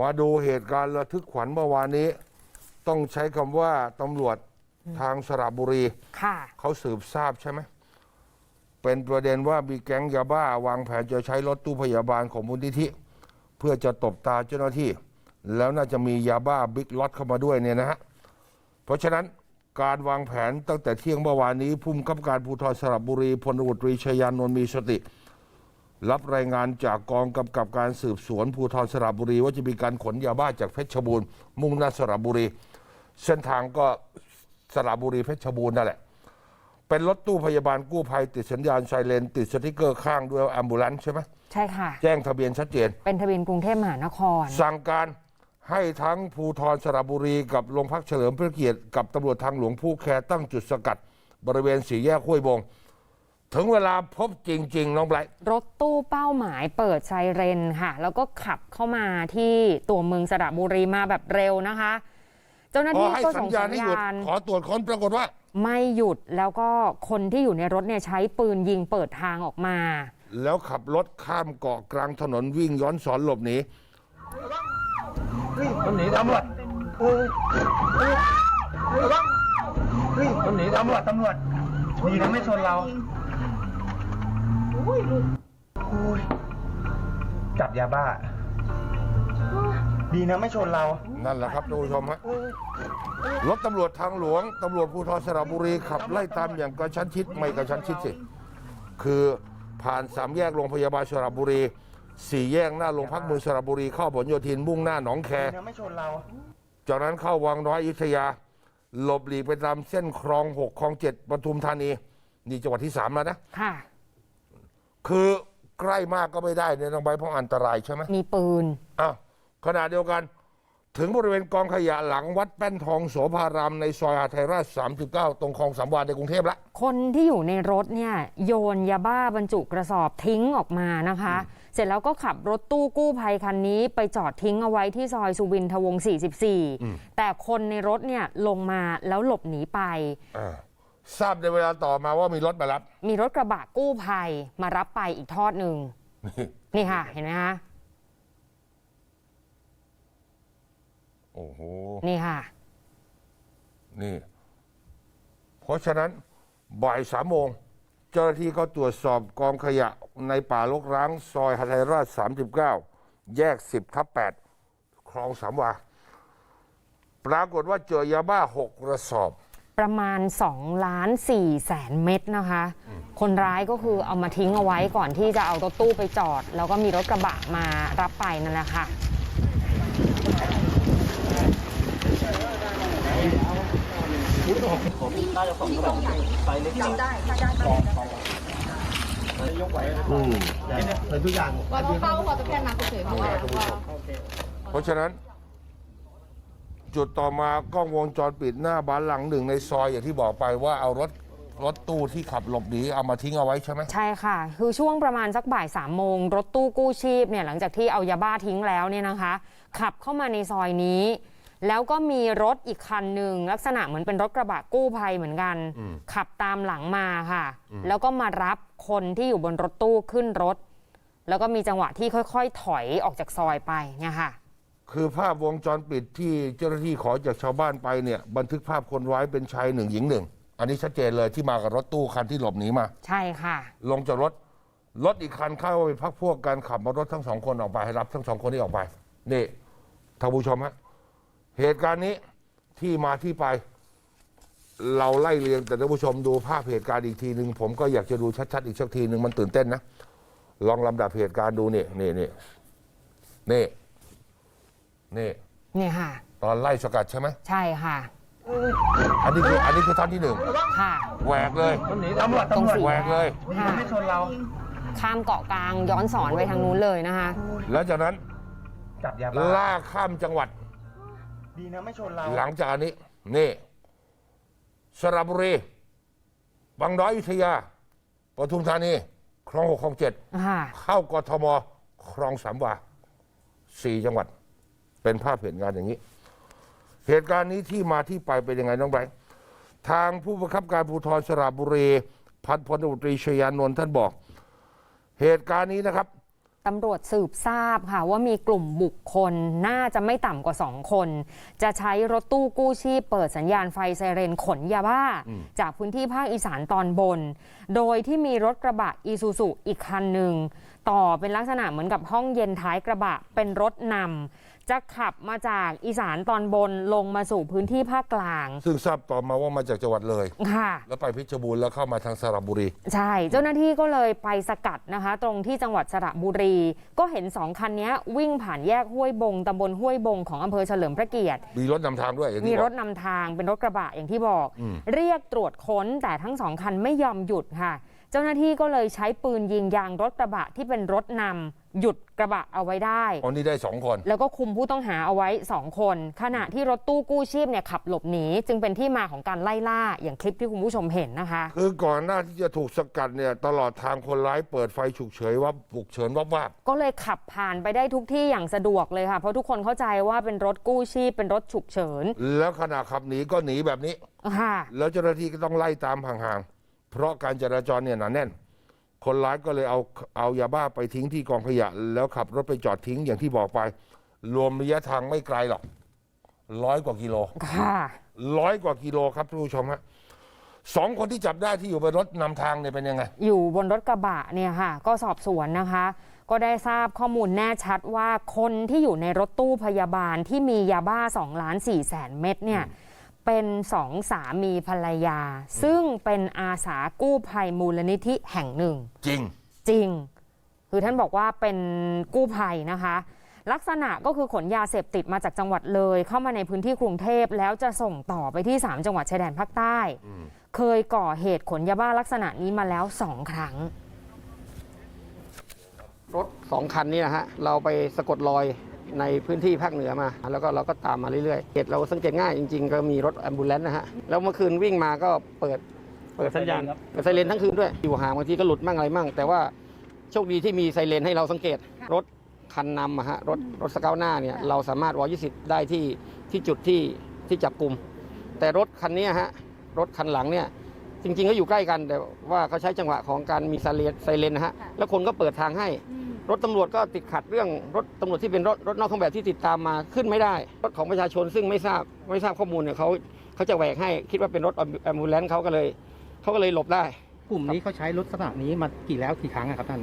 มาดูเหตุการณ์ระทึกขวัญเมื่อวานนี้ ต้องใช้คำว่าตำรวจทางสระบุรี ค่ะ เขาสืบทราบใช่ไหม เป็นประเด็นว่ามีแก๊งยาบ้าวางแผนจะใช้รถตู้พยาบาลของมูลนิธิ เพื่อจะตบตาเจ้าหน้าที่ แล้วน่าจะมียาบ้าบิ๊กล็อตเข้ามาด้วยเนี่ยนะฮะ เพราะฉะนั้นการวางแผนตั้งแต่เที่ยงเมื่อวานนี้ภูมิกับการภูธรสระบุรีพลตำรวจตรีชยานนท์มีสติ รับรายงานจากกองกำกับการสืบสวนภูธรสระบุรี ว่าจะมีการขนยาบ้าจากเพชรบูรณ์มุ่งหน้าสระบุรี เส้นทางก็สระบุรีเพชรบูรณ์นั่นแหละ เป็นรถตู้พยาบาลกู้ภัยติดสัญญาณไซเรนติดสติกเกอร์ข้างด้วยแอมบูเลนใช่ไหมใช่ค่ะ แจ้งทะเบียนชัดเจน เป็นทะเบียนกรุงเทพมหานคร สั่งการให้ทั้งภูทรสระบุรีกับโรงพักเฉลิมพระเกียรติกับตำรวจทางหลวงผู้แคร์ตั้งจุดสกัด บริเวณสี่แยกห้วยบง ถึงเวลาพบจริง ๆ น้องไบรท์รถตู้เป้าหมายเปิดไซเรนค่ะ แล้วก็ขับเข้ามาที่ตัวเมืองสระบุรีมาแบบเร็วนะคะ เจ้าหน้าพอที่ให้ก็สัญส่งญาสัณญให้หยุดญาณ ขอตรวจค้นปรากฏว่า ไม่หยุดแล้วก็คนที่อยู่ในรถเนี่ยใช้ปืนยิงเปิดทางออกมา แล้วขับรถข้ามเกาะกลางถนนวิ่งย้อนสอนหลบหนีเฮ้ยมันหนีตำรวจเออเฮ้ยเฮ้ยเฮ้ยมันหนีตำรวจตำรวจดีนะไม่ชนเรา โอ้ยจับยาบ้า ดีนะไม่ชนเรา นั่นแหละครับท่านผู้ชมฮะรถตำรวจทางหลวงตำรวจภูธรสระบุรีขับไล่ตามอย่างกระชั้นชิดไม่กระชั้นชิดสิ คือผ่านสามแยกโรงพยาบาลสระบุรีสี่แยกหน้าโรงพักเมืองสระบุรีเข้าผลโยธินมุ่งหน้าหนองแค ดีนะไม่ชนเรา จากนั้นเข้าวังน้อยอยุธยา หลบหลีกไปตามเส้นคลองหกคลองเจ็ดปทุมธานี นี่จังหวัดที่สามแล้วนะ ค่ะ คือใกล้มากก็ไม่ได้เนี่ยต้องไปเพราะอันตรายใช่ไหมมีปืน อ้าวขณะเดียวกัน ถึงบริเวณกองขยะหลังวัดแป้นทองโสภารามในซอยหาดไทยราช 39 ตรงคลองสามวาในกรุงเทพละ คนที่อยู่ในรถเนี่ยโยนยาบ้าบรรจุกระสอบทิ้งออกมานะคะ เสร็จแล้วก็ขับรถตู้กู้ภัยคันนี้ไปจอดทิ้งเอาไว้ที่ซอยสุวินทวงศ์44 แต่คนในรถเนี่ยลงมาแล้วหลบหนีไป อ่า ทราบในเวลาต่อมาว่ามีรถมารับ มีรถกระบะกู้ภัยมารับไปอีกทอดหนึ่งนี่นี่ค่ะ เห็นไหมคะโอ้โห นี่ค่ะ นี่ เพราะฉะนั้นบ่ายสามโมง เจ้าหน้าที่ก็ตรวจสอบกองขยะในป่ารกร้าง ซอยหาดไทยราช 39 แยก 10ทับ8คลองสามวา ปรากฏว่าเจอยาบ้า6กระสอบ ประมาณ2ล้าน4แสนเม็ดนะคะ คนร้ายก็คือเอามาทิ้งเอาไว้ก่อนที่จะเอารถตู้ไปจอด แล้วก็มีรถกระบะมารับไปนั่นแหละค่ะว่าต้องเฝ้าพอจะแค่นักเฉยๆเพราะว่าว่าเพราะฉะนั้น จุดต่อมากล้องวงจรปิดหน้าบ้านหลังหนึ่งในซอยอย่างที่บอกไปว่าเอารถรถตู้ที่ขับหลบหนีเอามาทิ้งเอาไว้ใช่ไหมใช่ค่ะ คือช่วงประมาณสักบ่ายสามโมง รถตู้กู้ชีพเนี่ยหลังจากที่เอายาบ้าทิ้งแล้วเนี่ยนะคะ ขับเข้ามาในซอยนี้ แล้วก็มีรถอีกคันหนึ่งลักษณะเหมือนเป็นรถกระบะกู้ภัยเหมือนกัน ขับตามหลังมาค่ะ แล้วก็มารับคนที่อยู่บนรถตู้ขึ้นรถ แล้วก็มีจังหวะที่ค่อย ๆ ถอยออกจากซอยไปเนี่ยค่ะ คือภาพวงจรปิดที่เจ้าหน้าที่ขอจากชาวบ้านไปเนี่ย บันทึกภาพคนร้ายเป็นชายหนึ่งหญิงหนึ่ง อันนี้ชัดเจนเลยที่มากับรถตู้คันที่หลบหนีมา ใช่ค่ะ ลงจากรถ รถอีกคันเข้าไปพักพวกกันขับมารถทั้งสองคนออกไปให้รับทั้งสองคนนี้ออกไป นี่ท่านผู้ชมฮะเหตุการณ์นี้ที่มาที่ไป เราไล่เรียงแต่ท่านผู้ชมดูภาพเหตุการณ์อีกทีหนึ่งผมก็อยากจะดูชัดๆอีกสักทีหนึ่งมันตื่นเต้นนะ ลองลำดับเหตุการณ์ดูนี่นี่นี่นี่ นี่เนี่ยค่ะ ตอนไล่สกัดใช่ไหมใช่ค่ะ อันนี้คืออันนี้คือท่อนที่หนึ่งค่ะ แหวกเลยมันหนีตำรวจตำรวจตรงสี่แหวกเลยดีนะไม่ชนเรา ข้ามเกาะกลางย้อนสอนไปทางนู้นเลยนะคะ แล้วจากนั้นจับยาบ้าลากข้ามจังหวัด ดีนะไม่ชนเราหลังจากนี้ นี่สระบุรีบางน้อยอยุธยาปทุมธานีคลองหกคลองเจ็ดค่ะ เข้ากทมคลองสามวาสี่จังหวัด เป็นภาพเหตุการณ์อย่างนี้ เหตุการณ์นี้ที่มาที่ไปเป็นยังไงน้องไบรท์ทางผู้บังคับการภูธรสระบุรีพันพลตำรวจตรีชยานนท์ท่านบอก เหตุการณ์นี้นะครับตำรวจสืบทราบค่ะว่ามีกลุ่มบุคคลน่าจะไม่ต่ำกว่า2คน จะใช้รถตู้กู้ชีพเปิดสัญญาณไฟไซเรนขนยาบ้า จากพื้นที่ภาคอีสานตอนบน โดยที่มีรถกระบะอีซูซุอีกคันหนึ่ง ต่อเป็นลักษณะเหมือนกับห้องเย็นท้ายกระบะเป็นรถนำ จะขับมาจากอีสานตอนบนลงมาสู่พื้นที่ภาคกลาง ซึ่งทราบต่อมาว่ามาจากจังหวัดเลย ค่ะ แล้วไปเพชรบูรณ์แล้วเข้ามาทางสระบุรี ใช่ เจ้าหน้าที่ก็เลยไปสกัดนะคะ ตรงที่จังหวัดสระบุรี ก็เห็นสองคันนี้วิ่งผ่านแยกห้วยบงตำบลห้วยบงของอำเภอเฉลิมพระเกียรติ มีรถนำทางด้วยอย่างมีที่บรอกถนำทางเป็นรถกระบะอย่างที่บอกอืมเรียกตรวจค้นแต่ทั้งสองคันไม่ยอมหยุดค่ะ เจ้าหน้าที่ก็เลยใช้ปืนยิงยางรถกระบะที่เป็นรถนำหยุดกระบะเอาไว้ได้ อ๋อนี่ได้สองคน แล้วก็คุมผู้ต้องหาเอาไว้2คน ขณะที่รถตู้กู้ชีพเนี่ยขับหลบหนีจึงเป็นที่มาของการไล่ล่าอย่างคลิปที่คุณผู้ชมเห็นนะคะ คือก่อนหน้าที่จะถูกสกัดเนี่ยตลอดทางคนร้ายเปิดไฟฉุกเฉินว่าบุกเฉินวับวาบก็เลยขับผ่านไปได้ทุกที่อย่างสะดวกเลยค่ะ เพราะทุกคนเข้าใจว่าเป็นรถกู้ชีพเป็นรถฉุกเฉินแล้วขณะขับหนีก็หนีแบบนี้ ค่ะ แล้วเจ้าหน้าที่ก็ต้องไล่ตามห่างๆ เพราะการจราจรเนี่ยหนาแน่น คนร้ายก็เลยเอาเอายาบ้าไปทิ้งที่กองขยะ แล้วขับรถไปจอดทิ้งอย่างที่บอกไป รวมระยะทางไม่ไกลหรอกร้อยกว่ากิโลค่ะร้อยกว่ากิโลครับท่านผู้ชมฮะสองคนที่จับได้ที่อยู่บนรถนำทางเนี่ยเป็นยังไง อยู่บนรถกระบะเนี่ยค่ะ ก็สอบสวนนะคะ ก็ได้ทราบข้อมูลแน่ชัดว่าคนที่อยู่ในรถตู้พยาบาลที่มียาบ้า2ล้าน4แสนเม็ดเนี่ย เป็นสองสามีภรรยา ซึ่งเป็นอาสากู้ภัยมูลนิธิแห่งหนึ่ง จริง จริง คือท่านบอกว่าเป็นกู้ภัยนะคะ ลักษณะก็คือขนยาเสพติดมาจากจังหวัดเลย เข้ามาในพื้นที่กรุงเทพแล้วจะส่งต่อไปที่ 3 จังหวัดชายแดนภาคใต้เคยก่อเหตุขนยาบ้าลักษณะนี้มาแล้วสองครั้ง รถสองคันนี้นะฮะ เราไปสะกดรอย ในพื้นที่ภาคเหนือมา แล้วก็เราก็ตามมาเรื่อยๆเหตุเราสังเกตง่ายจริงๆ ก็มีรถแอมบูเลนต์นะฮะแล้วเมื่อคืนวิ่งมาก็เปิดเปิดสัญญาณเปิดไซเรนทั้งคืนด้วยอยู่ห่างบางทีก็หลุดมั่งอะไรมั่ง แต่ว่าโชคดีที่มีไซเรนให้เราสังเกตรถคันนำอะฮะรถรถสเกลหน้าเนี่ยเราสามารถวอ20ได้ที่ที่จุดที่ที่จับกลุ่มแต่รถคันนี้ฮะรถคันหลังเนี่ยจริงๆก็อยู่ใกล้กันแต่ว่าเขาใช้จังหวะของการมีไซเรนไซเรนนะฮะแล้วคนก็เปิดทางให้ รถตำรวจก็ติดขัดเรื่องรถตำรวจที่เป็นรถรถนอกเครื่องแบบที่ติดตามมาขึ้นไม่ได้ รถของประชาชนซึ่งไม่ทราบไม่ทราบข้อมูลเนี่ยเขาเขาจะแหวกให้คิดว่าเป็นรถแอมบูเลนซ์เขาก็เลยเขาก็เลยหลบได้ กลุ่มนี้เขาใช้รถลักษณะนี้มากี่แล้วกี่ครั้งอะครับท่าน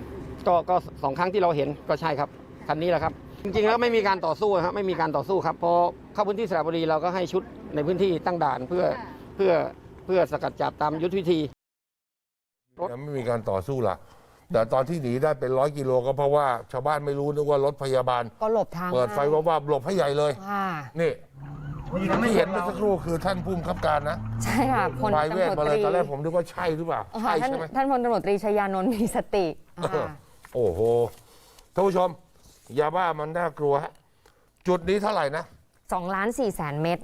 ก็ก็สองครั้งที่เราเห็นก็ใช่ครับคันนี้แหละครับ จริงๆแล้วไม่มีการต่อสู้ครับไม่มีการต่อสู้ครับพอเข้าพื้นที่สระบุรีเราก็ให้ชุดในพื้นที่ตั้งด่านเพื่อเพื่อเพื่อสกัดจับตามยุทธวิธีรถไม่มีการต่อสู้ล่ะ แต่ตอนที่หนีได้เป็นร้อยกิโลก็เพราะว่าชาวบ้านไม่รู้นึกว่ารถพยาบาล ก็หลบทางเปิดไฟว่าว่าบๆหลบให้ใหญ่เลย ค่ะ นี่ดีนะไม่ที่เห็เห็นนเมื่อเราสักครู่คือท่านผู้บังคับการนะใช่ค่ะพลปลายเวทตำรวจมาตเลยรีตอนแรกผมนึกว่าใช่หรือเปล่าค่ะใช่ท่านใช่ไหม ท่านพลตำรวจตรีชยานนท์มีสติเอออ่า โอ้โห ท่านผู้ชม ยาบ้ามันน่ากลัวฮะ จุดนี้เท่าไหร่นะ สองล้านสี่แสนเม็ด